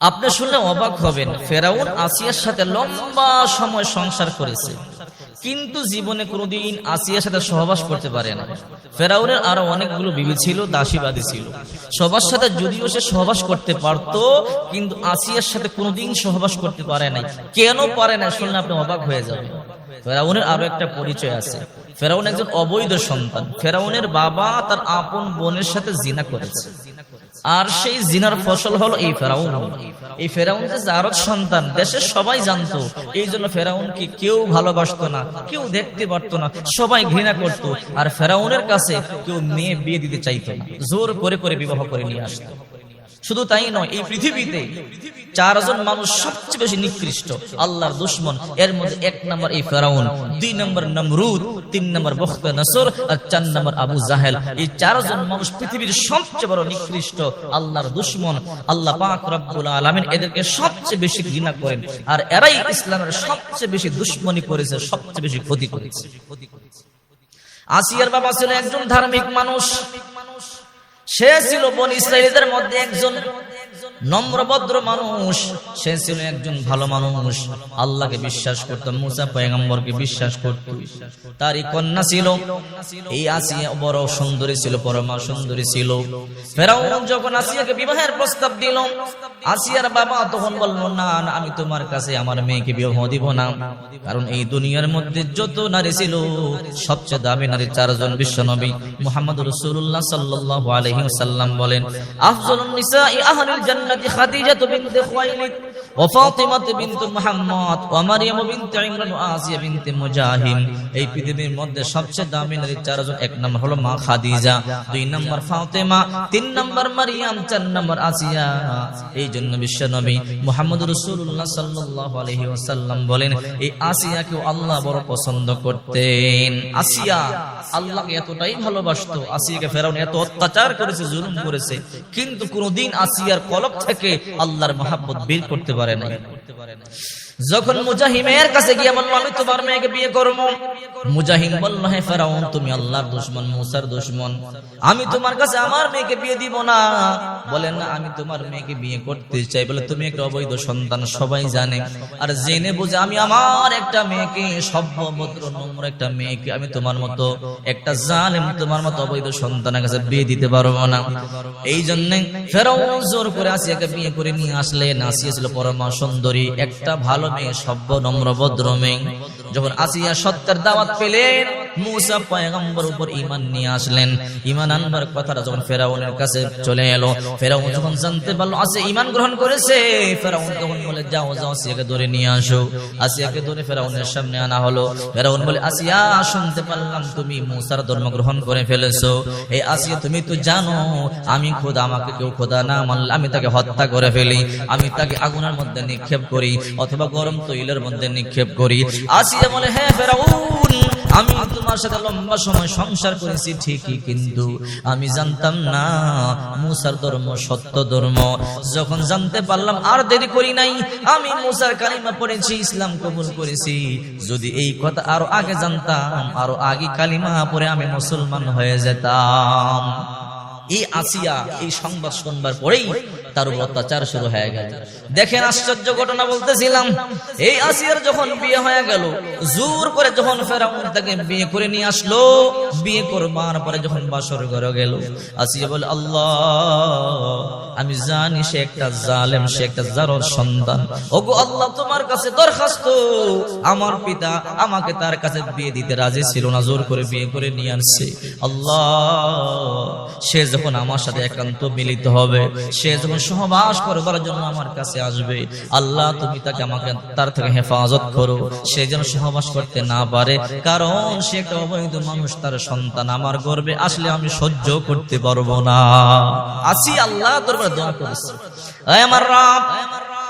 আপনি শুনলে অবাক হবেন, ফেরাউন আসিয়ার সাথে লম্বা সময় সংসার করেছে। কিন্তু জীবনে কোনোদিন আসিয়ার সাথে সহবাস করতে পারে না। ফেরাউনের আরও অনেকগুলো বিবি ছিল, দাসীবাদী ছিল। সবার সাথে যদিও সে সহবাস করতে পারত, কিন্তু আসিয়ার সাথে কোনোদিন সহবাস করতে পারে নাই। কেন পারে না শুনলে আপনি অবাক হয়ে যাবেন। ফেরাউনের আরও একটা পরিচয় আছে। ফেরাউন একজন অবৈধ সন্তান। ফেরাউনের বাবা তার আপন বোনের সাথে জিনা করেছে। আর সেই জিনার ফসল হলো এই ফেরাউন। এই ফেরাউন যে জারদ সন্তান, দেশের সবাই জানতো, এই জন্য ফেরাউনকে কেউ ভালোবাসতো না, কেউ দেখতে পারতো না, সবাই ঘৃণা করত, আর ফেরাউনের কাছে কেউ মেয়ে বিয়ে দিতে চাইতো না। জোর করে করে বিবাহ করে নিয়ে আসতো। শুধু তাই নয়, এই পৃথিবীতে চারজন মানুষ সবচেয়ে বেশি নিকৃষ্ট, আল্লাহর দুশ্মন, এর মধ্যে এক নম্বর এই ফেরাউন, দুই নম্বর নমরুদ, তিন নম্বর বখত নসর, আর চার নম্বর আবু জাহেল। এই চারজন মানুষ পৃথিবীর সবচেয়ে বড় নিকৃষ্ট, আল্লাহর দুশ্মন, আল্লাহ পাক রব্বুল আলামিন এদেরকে সবচেয়ে বেশি ঘৃণা করেন, আর এরাই ইসলামের সবচেয়ে বেশি দুশ্মনী করেছে, সবচেয়ে বেশি ক্ষতি করেছে। আসিয়ার বাবা ছিল একজন ধার্মিক মানুষ। সে ছিল বন ইসরায়েলদের মধ্যে একজন নম্রভদ্র মানুষ। সে ছিল একজন ভালো মানুষ। আল্লাহকে বিশ্বাস করত, মুসা পয়গম্বরকে বিশ্বাস করত। তারই কন্যা ছিল। এই আসিয়া বড় সুন্দরী ছিল, পরমা সুন্দরী ছিল। যখন আসিয়াকে বিবাহের প্রস্তাব দিল, আসিয়ার বাবা তখন না আমি তোমার কাছে আমার মেয়েকে বিবাহ দিব না। কারণ এই দুনিয়ার মধ্যে যত নারী ছিল, সবচেয়ে দামি নারী চারজন বিশ্ব নবী মোহাম্মদ রসুল্লাহ সাল্লাল্লাহু আলাইহি ওয়াসাল্লাম বলেন জান্নাতি খাদিজাতু বিনত তো ওয়া ফাতিমাহ বিনত আসিয়া এই আসিয়া। আল্লাহ বড় পছন্দ করতেন। আসিয়া আল্লাহকে এতটাই ভালোবাসতো, আসিয়াকে এত অত্যাচার করেছে, জুলুম করেছে। কিন্তু কোনদিন আসিয়ার কলব থেকে আল্লাহর মহাব্বত বের করতে পারে নাই। যখন মুজাহিমের কাছে গিয়ে বলল, আমি তোমার মেয়েকে বিয়ে করব। মুজাহিম বলল হ্যাঁ ফেরাউন, তুমি আল্লাহর দুশ্মন, মুসার দুশ্মন। আমি তোমার কাছে আমার মেয়েকে বিয়ে দিব না। বলেন না, আমি তোমার মেয়েকে বিয়ে করতে চাই। বলে, তুমি একটা অবৈধ সন্তান, সবাই জানে। আর জেনে বুঝে আমি আমার একটা মেয়েকে সভ্য ভদ্র নম্র একটা মেয়েকে আমি তোমার মতো, একটা জালেম তোমার মতো অবৈধ সন্তানের কাছে বিয়ে দিতে পারব না। এই জন্য ফেরাউন জোর করে আসিয়াকে বিয়ে করে নিয়ে আসলেন। আসিয়া ছিল পরমা সুন্দরী। একটা ভালো মেয়ে সভ্য নম্র ভদ্র মেয়ে। যখন আসিয়া সত্যের দাওয়াত পেলেন মুসা পয়গম্বর উপর ইমান নিয়ে আসলেন। ইমান আনবার কথাটা যখন ফেরাউনের কাছে চলে এলো, ফেরাউন যখন জানতে পারল ইমান গ্রহণ করেছে। ফেরাউন তখন বলে, যাও যাও ধরে নিয়ে আসো। আসিয়াকে ধরে ফেরাউনের সামনে আনা হলো। ফেরাউন বলে, আসিয়া, শুনতে পারলাম তুমি মুসার ধর্ম গ্রহণ করে ফেলেছো। এই আসিয়া, তুমি তো জানো, আমি খোদা, আমাকে কেউ খোদা না মানলে আমি তাকে হত্যা করে ফেলি। আমি তাকে আগুনের মধ্যে নিক্ষেপ করি, অথবা গরম তৈলের মধ্যে নিক্ষেপ করি। আসিয়া বলে হ্যাঁ ফেরাউন, আমি তোমার সাথে লম্বা সময় সংসার করেছি, ঠিকই কিন্তু আমি জানতাম না মুসার ধর্ম সত্য ধর্ম। যখন জানতে পারলাম, আর দেরি করি নাই, আমি মুসার কালিমা পড়েছি, ইসলাম কবুল করেছি। যদি এই কথা আরও আগে জানতাম, আরও আগে কালিমা পরে আমি মুসলমান হয়ে যেতাম। এই আসিয়া, এই সংবাদ শুনবার পরেই তার উপর অত্যাচার শুরু হয়ে গেল। দেখেন আশ্চর্য ঘটনা বলতেছিলাম, এই আসিয়ার যখন বিয়ে হয়ে গেল, জোর করে যখন ফেরাউন তাকে বিয়ে করে নিয়ে আসলো, বিয়ে করবার পরে যখন বাসর ঘরে গেল, আসিয়া বলে, আল্লাহ, আমি জানি সে একটা জালেম, সে একটা জারর সন্তান। ওগো আল্লাহ, তোমার কাছে দরখাস্ত। আমার পিতা আমাকে তার কাছে বিয়ে দিতে রাজি ছিল না, জোর করে বিয়ে করে নিয়ে আসছে। আল্লাহ, সে যখন আমার সাথে একান্ত মিলিত হবে, সে যখন সহবাস করবার জন্য আমার কাছে আসবে, আল্লাহ তুমি তাকে আমাকে তার থেকে হেফাজত করো। সে যেন সহবাস করতে না পারে, কারণ সে একটা অবৈধ মানুষ, তার সন্তান আমার গর্বে আসলে আমি সহ্য করতে পারব না। আসি আল্লাহ তোর দোয়া করেছে আমার রাব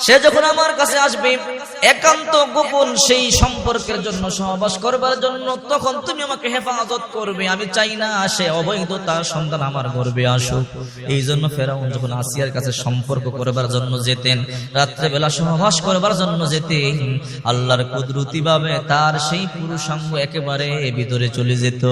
সে যখন আমার কাছে আসবে, একান্ত গোপন সেই সম্পর্কের জন্য সহবাস করবার জন্য, তখন তুমি আমাকে হেফাজত করবে। আমি চাই না সে অবৈধতা সন্তান আমার গর্বে আসুক। এই জন্য ফেরাউন যখন আসিয়ার কাছে সম্পর্ক করবার জন্য যেতেন, রাত্রেবেলা সহবাস করবার জন্য যেতেন, আল্লাহর কুদরতি ভাবে তার সেই পুরুষাঙ্গ একেবারে ভিতরে চলে যেত।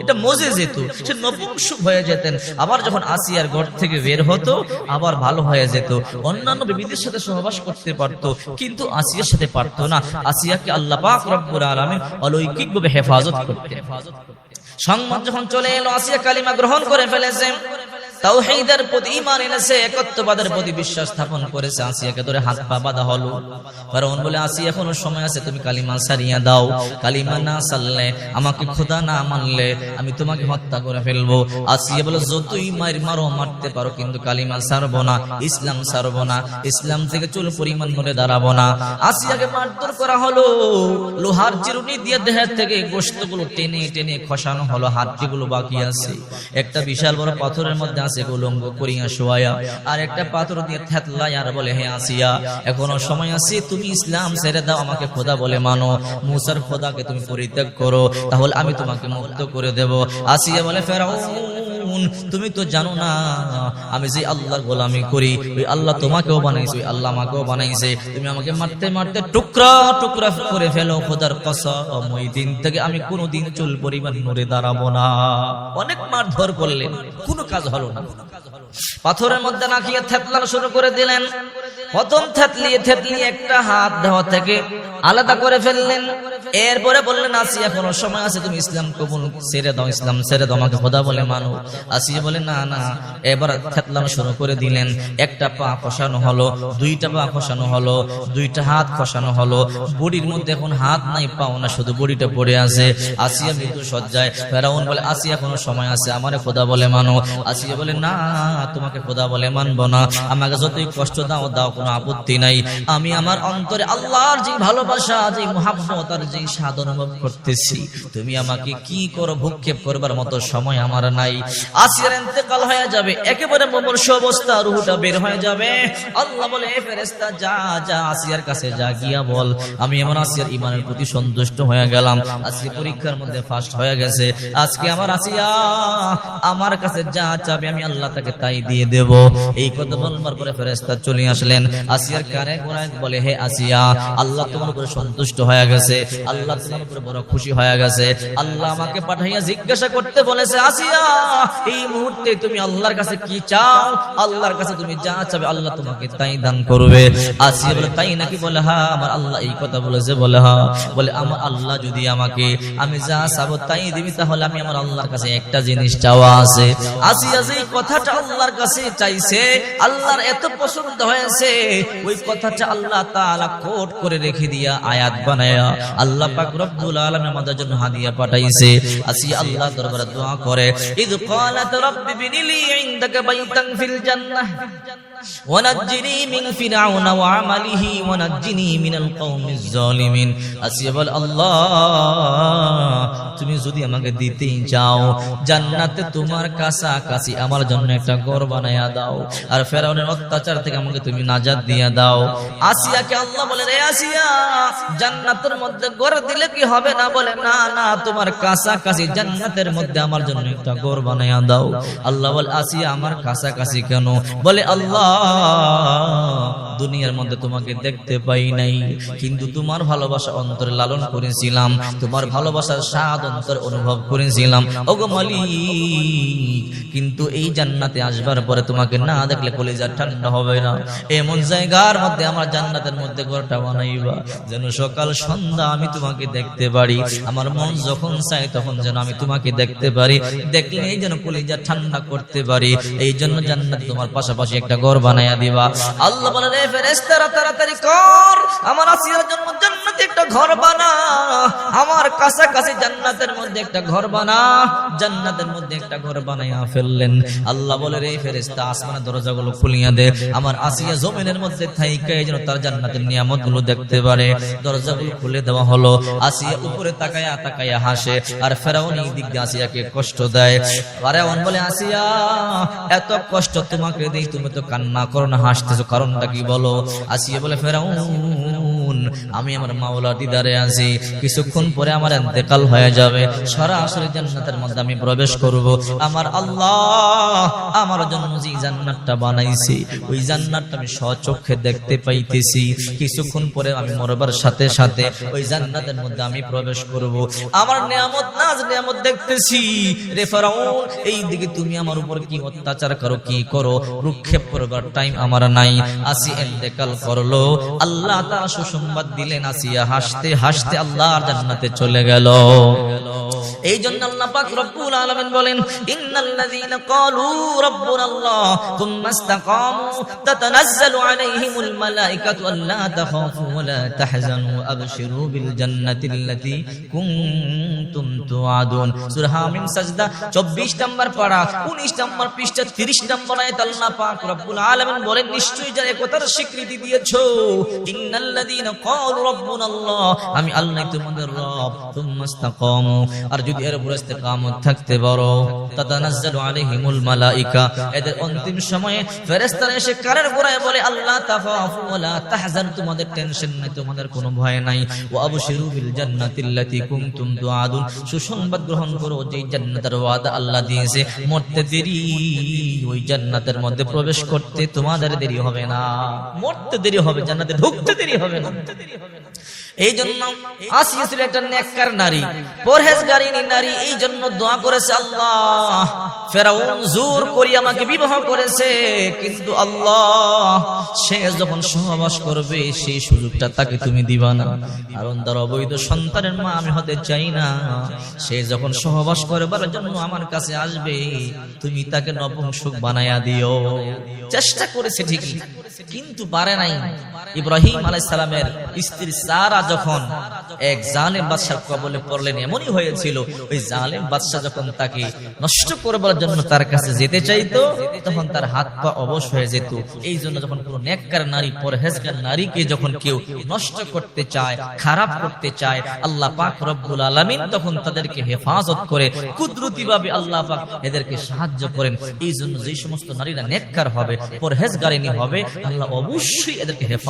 এটা মজে যেত। সে নপুংসুক হয়ে যেতেন। আবার যখন আসিয়ার ঘর থেকে বের হতো, আবার ভালো হয়ে যেত। অন্যান্য সাথে সহবাস করতে পারত, কিন্তু আসিয়ার সাথে পারত না। আসিয়াকে আল্লাহ পাক রব্বুল আলামিন অলৌকিকভাবে হেফাজত করতে সংবাদ যখন চলে এলো, আসিয়া কালিমা গ্রহণ করে ফেলেছে। তাওহীদের প্রতি ঈমান এনেছে, একত্ববাদের প্রতি বিশ্বাস স্থাপন করেছে। আসিয়াকে ধরে হাত পা বাঁধা হলো। বলে, আসি, এখনও সময় আছে, তুমি কালিমা সারিয়া দাও। কালিমা না সারলে আমাকে খোদা না মানলে আমি তোমাকে হত্যা করে ফেলব। আসিয়া বলে, যতই মার মারো, মারতে পারো, কিন্তু কালিমা সারবো না, ইসলাম সারবো না, ইসলাম থেকে চুল পরিমাণ মনে দাঁড়াবো না। আসিয়াকে মারধর করা হলো। লোহার চিরুনি দিয়ে দেহের থেকে গোস্তগুলো টেনে টেনে খসানো হলো হাড্ডিগুলো বাকি আছে। একটা বিশাল বড় পাথরের মধ্যে আছে উলঙ্গ করিয়া শোয়া আর একটা পাথর দিয়ে থেতলাই আর বলে, হে আসিয়া, এখনও সময় আছে, তুমি ইসলাম ছেড়ে দাও, আমাকে খোদা বলে মানো। মুসার খোদাকে তুমি পরিত্যাগ করো, তাহলে আমি তোমাকে মুক্ত করে দেব। আসিয়া বলে, ফেরাউন তুমি তো জানো না। আমি যে আল্লাহর গোলামি করি, ওই আল্লাহ তোমাকেও বানাইছে, ওই আল্লাহ আমাকেও বানাইছে। তুমি আমাকে মারতে মারতে টুকরা টুকরা করে ফেলো, খোদার কসম। ওই দিন থেকে আমি কোনো দিন চুল পরিমাণ নড়ে দাঁড়াবো না। অনেক মার ধর করলেন, কোনো কাজ হলো না। পাথরের মধ্যে নাকিয়ে থেতলানো শুরু করে দিলেন। প্রথম থেতলিয়ে থেতলিয়ে একটা হাত দেওয়া থেকে আলাদা করে ফেললেন। এরপরে বললেন, আসি, এখনও সময় আছে, তুমি ইসলাম কবুল ছেড়ে দাও, ইসলাম ছেড়ে দাও, আমাকে খোদা বলে মানো। আসি বলে, না না। এবার থেতলানো শুরু করে দিলেন। একটা পা খসানো হলো, দুইটা পা খসানো হলো, দুইটা হাত খসানো হলো। বডির মধ্যে এখন হাত নাই, পাও না, শুধু বডিটা পড়ে আছে। আসিয়া মৃত্যু সজ্জায় ফেরাউন বলে আসিয়া কোনো সময় আছে, আমারে খোদা বলে মানো। আসিয়া বলে, না, তোমাকে খোদা বলে মানবো না। আমাকে যতই কষ্ট দাও দাও কোনো আপত্তি নাই। আমি আমার অন্তরে আল্লাহর যে ভালোবাসা, যে মহাব্বত যে স্বাদ অনুভব করতেছি, তুমি আমাকে কি করো ভূক্ষেপ করবার মতো সময় আমার নাই। আসিয়ার ইন্তেকাল হয়ে যাবে, একেবারে মমর্ষ অবস্থা, রুহুটা বের হয়ে যাবে। আল্লাহ বলে, "এ ফেরেশতা, যা যা, আসিয়ার কাছে যা গিয়া বল। আমি এমন আসিয়ার ইমানের প্রতি সন্তুষ্ট হয়ে গেলাম। আজকে পরীক্ষার মধ্যে ফার্স্ট হয়ে গেছে। আজকে আমার আসিয়া, আমার কাছে যা চাবে আমি আল্লাহ তাকে তাই দিয়ে দেব। এই কথা বলবার পরে ফেরেশতা চলে আসলেন। আসিয়ার কানে গোড়ায় বলে, হে আসিয়া, আল্লাহ তোমার উপরে সন্তুষ্ট হয়ে গেছে। আল্লাহ তোমার উপরে বড় খুশি হয়ে গেছে। আল্লাহ আমাকে পাঠাইয়া জিজ্ঞাসা করতে বলেছে, আসিয়া, এই মুহূর্তে তুমি আল্লাহর কাছে কি চাও? আল্লাহর কাছে তুমি যা চাবে, আল্লাহ তোমাকে তাই দান করবে। আসিয়া বলে, তাই নাকি? বলে হ্যাঁ আমার আল্লাহ এই কথা বলেছে। বলে হ্যাঁ বলে, আমার আল্লাহ যদি আমাকে, আমি যা চাবো তাই দিবি, তাহলে আমি আমার আল্লাহর কাছে একটা জিনিস চাওয়া আছে। আসিয়া যে কথাটা আল্লাহর কাছে চাইছে, আল্লাহর এত পছন্দ হয়েছে ওই কথাটা আল্লাহ তাআলা কোট করে রেখে দিয়া আয়াত বানায়া আল্লাহ পাক রব্বুল আলামিন আমাদের জন্য হাদিয়া পাঠাইছে আসিয়া আল্লাহ দরবারে দোয়া করে ইদ ক্বালাত রাব্বি বিনিলি ইনদাকা বাইতান ফিল জান্নাহ ونجني من فرعون وعمله ونجني من القوم الظالمين আসিয়া বল আল্লাহ তুমি যদি আমাকে দিতেই চাও, জান্নাতে তোমার কাছাকাছি আমার জন্য একটা ঘর বানায়া দাও। আর ফেরাউনের অত্যাচার থেকে আমাকে তুমি নাজাত দিয়া দাও। আসিয়াকে আল্লাহ বলে রে আসিয়া, জান্নাতের মধ্যে ঘর দিলে কি হবে না? বলে, না না, তোমার কাছাকাছি জান্নাতের মধ্যে আমার জন্য একটা ঘর বানায়া দাও। আল্লাহ বলে, আসিয়া, আমার কাছাকাছি কেন? বলে, আল্লাহ, দুনিয়ার মধ্যে তোমাকে দেখতে পাই নাই। কিন্তু তোমার ভালোবাসা অন্তরে লালন করেছিলাম। তোমার ভালোবাসার স্বাদ অন্তর অনুভব করেছিলাম। ওগো মালিক, কিন্তু এই জান্নাতে আসবার পরে তোমাকে না দেখলে কলিজা ঠান্ডা হবে না। এমন জায়গার মধ্যে আমার জান্নাতের মধ্যে ঘরটা বানাইবা। যেন সকাল, সন্ধ্যা আমি তোমাকে দেখতে পারি। আমার মন যখন চাই তখন যেন আমি তোমাকে দেখতে পারি। দেখলেই যেন কলিজা ঠান্ডা করতে পারি। এই জন্য জান্নাত তোমার পাশাপাশি একটা ঘর বানাইয়া দিবা। আল্লাহ বলে রে ফেরেশতারা, তাড়াতাড়ি কর। আমার আসিয়ার জন্য জান্নাতে একটা ঘর বানা। আমার কাছাকাছি জান্নাতের মধ্যে একটা ঘর বানা, জান্নাতের মধ্যে একটা ঘর বানাইয়া ফেললেন। আল্লাহ বলে, রে ফেরেশতা, আসমানের দরজাগুলো খুলিয়া দে। আমার আসিয়া জমিনের মধ্যে থাইকা যেন তার জান্নাতের নিয়ামতগুলো দেখতে পারে। দরজাগুলো খুলে দেওয়া হলো। আসিয়া উপরে তাকায়া তাকায়া হাসে, আর ফেরাউন এই দিক দিয়ে আসিয়াকে কষ্ট দেয়। ফেরাউন বলে, আসিয়া, এত কষ্ট তোমাকে দেই, তুমি তো কান্না করো না, হাসতেছো, কারণটা কি বলো? আসিয়া বলে, ফেরাউন আমি আমার মাওলা দিদারে আছি। কিছুক্ষণ পরে আমার ইন্তেকাল হয়ে যাবে। সরাসরি জান্নাতের মধ্যে আমি প্রবেশ করব। আমার আল্লাহ আমার জন্য যে জান্নাতটা বানাইছি, ওই জান্নাতটা আমি স্বচক্ষে দেখতে পাইতেছি। কিছুক্ষণ পরে আমি মরবার সাথে সাথে ওই জান্নাতের মধ্যে আমি প্রবেশ করব। আমার নিয়ামত, নাজ নিয়ামত দেখতেছি। রে ফেরাউন এই দিকে তুমি আমার উপর কি অত্যাচার করো, কি করো? রুক্ষেপ করবার টাইম আমার নাই। আসি ইন্তেকাল করল। আল্লাহ তাআলা সুসংবাদ দিলেন আসিয়া হাসতে হাসতে আল্লাহর জান্নাতে চলে গেল। এই জন্য আল্লাহ পাক রব্বুল আলামিন বলেন, ইন্নাল্লাযীনা ক্বালু ইসতাকামু তাতানাজ্জালু আলাইহিমুল আল্লা তাখাফু তাহজানু আবশিরু বিল কুনতুম তুআদুন। সূরা হামিম সাজদা 24 নম্বর পারা 19 নম্বর পৃষ্ঠা 30 নম্বর আয়াত আল্লাহ পাক রব্বুল আলামিন বলেন, নিশ্চয়ই যারা একতার স্বীকৃতি দিয়েছ। ইন্নাল্লাযীনা আমি আল্লাহ তোমাদের রব। আর যদি এর উপর থাকতে পারো আলাইহিমুল মালাইকা। এদের অন্তিম সময়ে ফেরেশতারা এসে গোড়ায় বলে, আল্লাহ তাখাফু ওয়ালা তাহজান, তোমাদের টেনশন নাই, তোমাদের কোনো ভয় নাই। ওয়া আবশিরু বিল কুনতুম তুআদুন সুসংবাদ গ্রহণ করো যে জান্নাতের ওয়াদা আল্লাহ দিয়েছে, মরতে দেরি, ওই জান্নাতের মধ্যে প্রবেশ করতে তোমাদের দেরি হবে না। মরতে দেরি হবে, জান্নাতে ঢুকতে দেরি হবে না। এই জন্য আসিয়া ছিল একটা নেককার নারী পরহেজগারিনী নারী, এই জন্য দোয়া করেছে আল্লাহ। ফেরাউন জোর করি আমাকে বিবাহ করেছে, কিন্তু আল্লাহ, সে যখন সহবাস করবে, সেই সুযোগটা তাকে তুমি দিবা না। কারণ তার অবৈধ সন্তানের মা আমি হতে চাই না। সে যখন সহবাস করবার জন্য আমার কাছে আসবে, তুমি তাকে নপুংসুক বানায়া দিও। চেষ্টা করেছে ঠিকই, কিন্তু পারে নাই। ইব্রাহিম আলাই সালামের স্ত্রী সারা যখন এক জালেম বাদশার কবলে পড়লেন, এমনই হয়েছিল। ওই জালেম বাদশাহ যখন তাকে নষ্ট করবার জন্য তার কাছে যেতে চাইতো, তখন তার হাত পা অবশ হয়ে যেত। এই জন্য যখন কোন নেককার নারী, পরহেজগার নারীকে যখন কেউ নষ্ট করতে চায়, খারাপ করতে চায়, আল্লাহ পাক রব্বুল আলামিন তখন তাদেরকে হেফাজত করে কুদরতি ভাবে আল্লাহ পাক এদেরকে সাহায্য করেন। এই জন্য যে সমস্ত নারীরা নেককার হবে পরহেজগারিনী হবে, আল্লাহ অবশ্যই এদেরকে হেফাজত